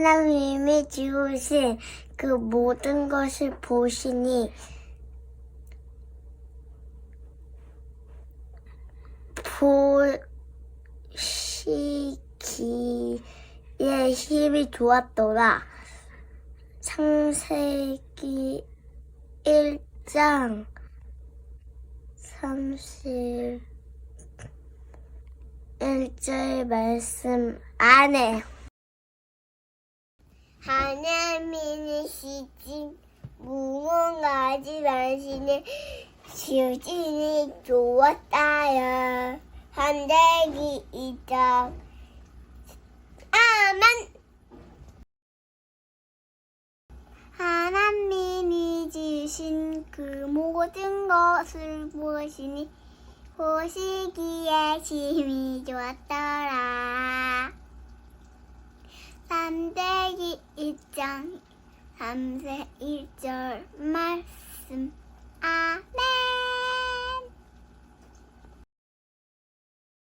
하나님이 지으신 그 모든 것을 보시니 보시기에 힘이 좋았더라. 창세기 1장 31절 말씀 안에 하나님이시지 무궁하지 마시는 지으시니 좋았다요 한대기 이장 아멘. 하나님이 지으신 그 모든 것을 보시니 보시기에 힘이 좋았더라 삼대기 1장 3세 1절 말씀. 아멘.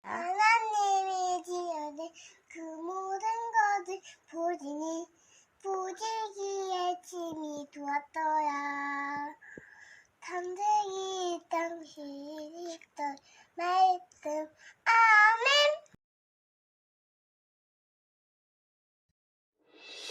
하나님이 지어낸 그 모든 것을 보시니 보시기에 침이 좋았더라. 삼대기 1장 11절 말씀. 아멘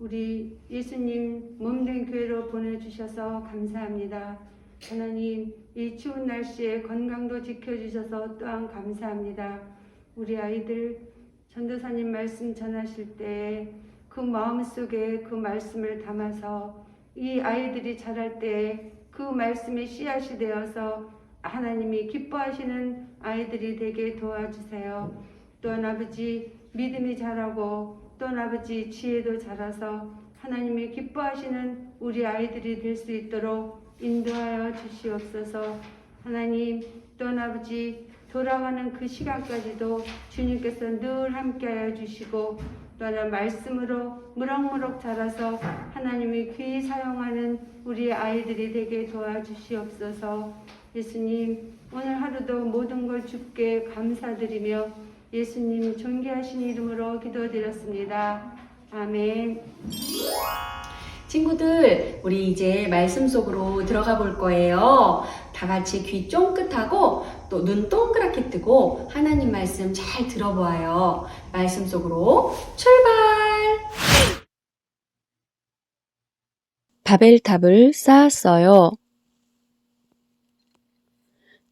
우리 예수님 몸된 교회로 보내주셔서 감사합니다. 하나님, 이 추운 날씨에 건강도 지켜주셔서 또한 감사합니다. 우리 아이들 전도사님 말씀 전하실 때 그 마음 속에 그 말씀을 담아서 이 아이들이 자랄 때 그 말씀의 씨앗이 되어서 하나님이 기뻐하시는 아이들이 되게 도와주세요. 또한 아버지 믿음이 자라고 또한 아버지 지혜도 자라서 하나님이 기뻐하시는 우리 아이들이 될 수 있도록 인도하여 주시옵소서. 하나님 또한 아버지 돌아가는 그 시간까지도 주님께서 늘 함께하여 주시고 또한 말씀으로 무럭무럭 자라서 하나님이 귀히 사용하는 우리 아이들이 되게 도와주시옵소서. 예수님 오늘 하루도 모든 걸 주께 감사드리며 예수님 존귀하신 이름으로 기도드렸습니다. 아멘. 친구들, 우리 이제 말씀 속으로 들어가 볼 거예요. 다 같이 귀 쫑긋하고 또 눈 동그랗게 뜨고 하나님 말씀 잘 들어보아요. 말씀 속으로 출발! 바벨탑을 쌓았어요.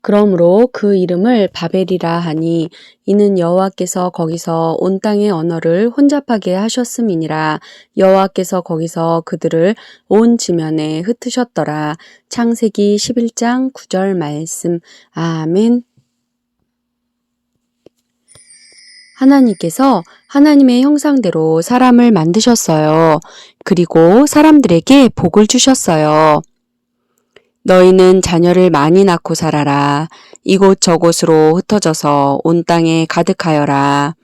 그러므로 그 이름을 바벨이라 하니 이는 여호와께서 거기서 온 땅의 언어를 혼잡하게 하셨음이니라 여호와께서 거기서 그들을 온 지면에 흩으셨더라 창세기 11장 9절 말씀 아멘 하나님께서 하나님의 형상대로 사람을 만드셨어요. 그리고 사람들에게 복을 주셨어요. 너희는 자녀를 많이 낳고 살아라. 이곳 저곳으로 흩어져서 온 땅에 가득하여라.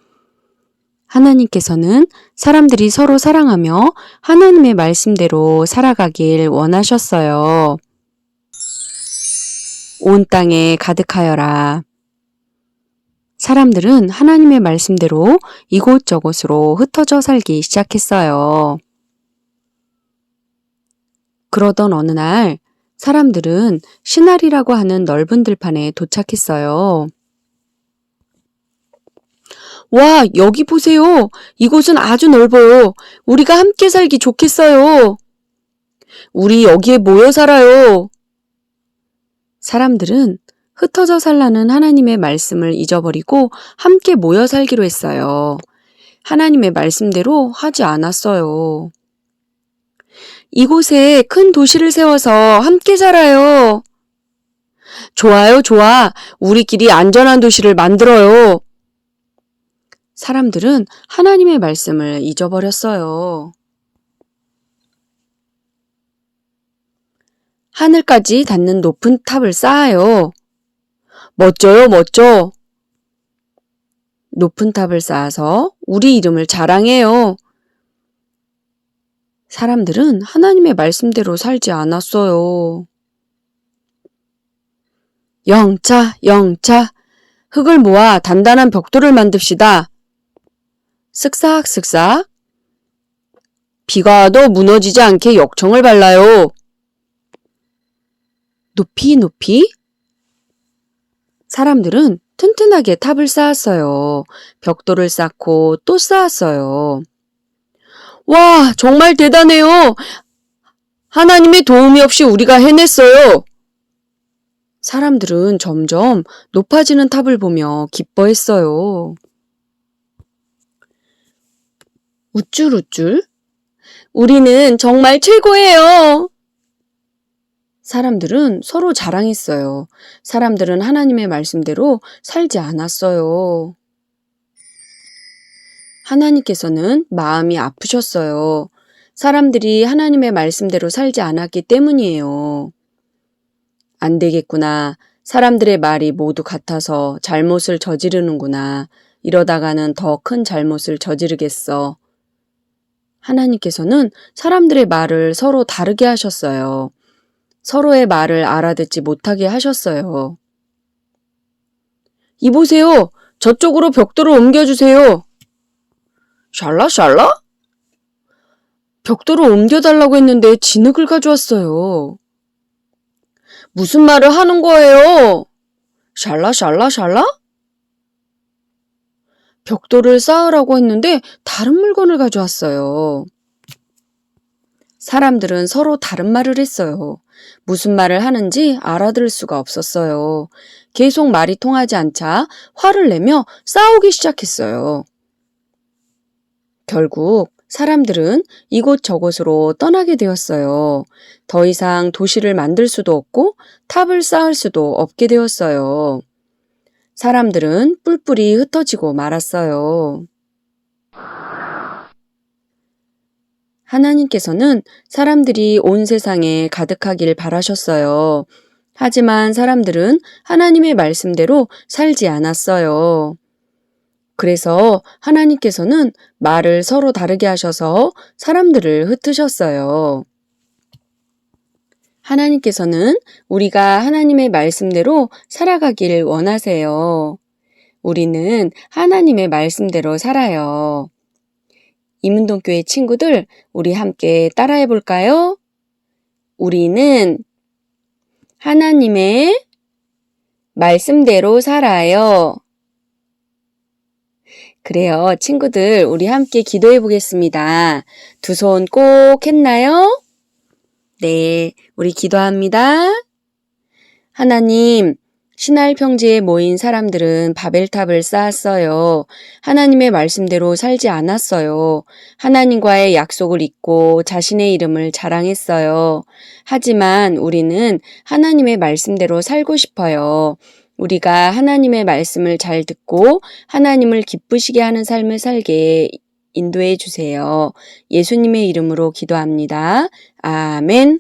하나님께서는 사람들이 서로 사랑하며 하나님의 말씀대로 살아가길 원하셨어요. 온 땅에 가득하여라. 사람들은 하나님의 말씀대로 이곳저곳으로 흩어져 살기 시작했어요. 그러던 어느 날 사람들은 시나리라고 하는 넓은 들판에 도착했어요. 와, 여기 보세요. 이곳은 아주 넓어요. 우리가 함께 살기 좋겠어요. 우리 여기에 모여 살아요. 사람들은 흩어져 살라는 하나님의 말씀을 잊어버리고 함께 모여 살기로 했어요. 하나님의 말씀대로 하지 않았어요. 이곳에 큰 도시를 세워서 함께 살아요. 좋아요, 좋아. 우리끼리 안전한 도시를 만들어요. 사람들은 하나님의 말씀을 잊어버렸어요. 하늘까지 닿는 높은 탑을 쌓아요. 멋져요, 멋져. 높은 탑을 쌓아서 우리 이름을 자랑해요. 사람들은 하나님의 말씀대로 살지 않았어요. 영차, 영차. 흙을 모아 단단한 벽돌을 만듭시다. 쓱싹, 쓱싹. 비가 와도 무너지지 않게 역청을 발라요. 높이, 높이. 사람들은 튼튼하게 탑을 쌓았어요. 벽돌을 쌓고 또 쌓았어요. 와, 정말 대단해요. 하나님의 도움이 없이 우리가 해냈어요. 사람들은 점점 높아지는 탑을 보며 기뻐했어요. 우쭐우쭐. 우리는 정말 최고예요. 사람들은 서로 자랑했어요. 사람들은 하나님의 말씀대로 살지 않았어요. 하나님께서는 마음이 아프셨어요. 사람들이 하나님의 말씀대로 살지 않았기 때문이에요. 안 되겠구나. 사람들의 말이 모두 같아서 잘못을 저지르는구나. 이러다가는 더 큰 잘못을 저지르겠어. 하나님께서는 사람들의 말을 서로 다르게 하셨어요. 서로의 말을 알아듣지 못하게 하셨어요. 이보세요. 저쪽으로 벽돌을 옮겨주세요. 샬라 샬라? 벽돌을 옮겨달라고 했는데 진흙을 가져왔어요. 무슨 말을 하는 거예요? 샬라 샬라 샬라? 벽돌을 쌓으라고 했는데 다른 물건을 가져왔어요. 사람들은 서로 다른 말을 했어요. 무슨 말을 하는지 알아들을 수가 없었어요. 계속 말이 통하지 않자 화를 내며 싸우기 시작했어요. 결국 사람들은 이곳저곳으로 떠나게 되었어요. 더 이상 도시를 만들 수도 없고 탑을 쌓을 수도 없게 되었어요. 사람들은 뿔뿔이 흩어지고 말았어요. 하나님께서는 사람들이 온 세상에 가득하길 바라셨어요. 하지만 사람들은 하나님의 말씀대로 살지 않았어요. 그래서 하나님께서는 말을 서로 다르게 하셔서 사람들을 흩으셨어요. 하나님께서는 우리가 하나님의 말씀대로 살아가길 원하세요. 우리는 하나님의 말씀대로 살아요. 이문동 교회 친구들, 우리 함께 따라해 볼까요? 우리는 하나님의 말씀대로 살아요. 그래요. 친구들, 우리 함께 기도해 보겠습니다. 두 손 꼭 했나요? 네, 우리 기도합니다. 하나님, 신할 평지에 모인 사람들은 바벨탑을 쌓았어요. 하나님의 말씀대로 살지 않았어요. 하나님과의 약속을 잊고 자신의 이름을 자랑했어요. 하지만 우리는 하나님의 말씀대로 살고 싶어요. 우리가 하나님의 말씀을 잘 듣고 하나님을 기쁘시게 하는 삶을 살게 인도해 주세요. 예수님의 이름으로 기도합니다. 아멘.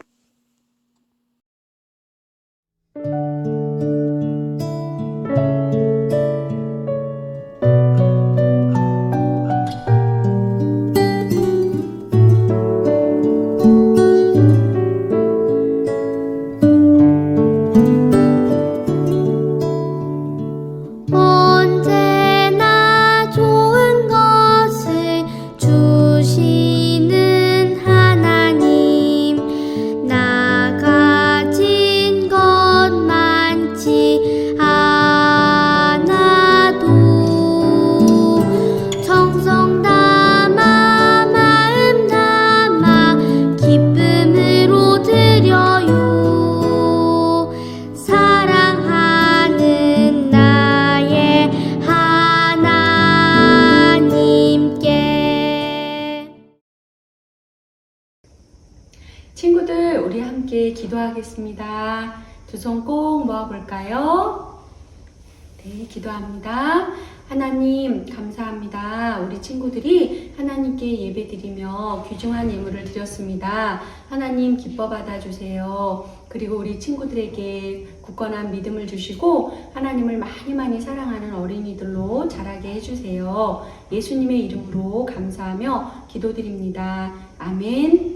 기도하겠습니다. 두 손 꼭 모아볼까요? 네, 기도합니다. 하나님, 감사합니다. 우리 친구들이 하나님께 예배 드리며 귀중한 예물을 드렸습니다. 하나님, 기뻐 받아주세요. 그리고 우리 친구들에게 굳건한 믿음을 주시고 하나님을 많이 많이 사랑하는 어린이들로 자라게 해주세요. 예수님의 이름으로 감사하며 기도드립니다. 아멘.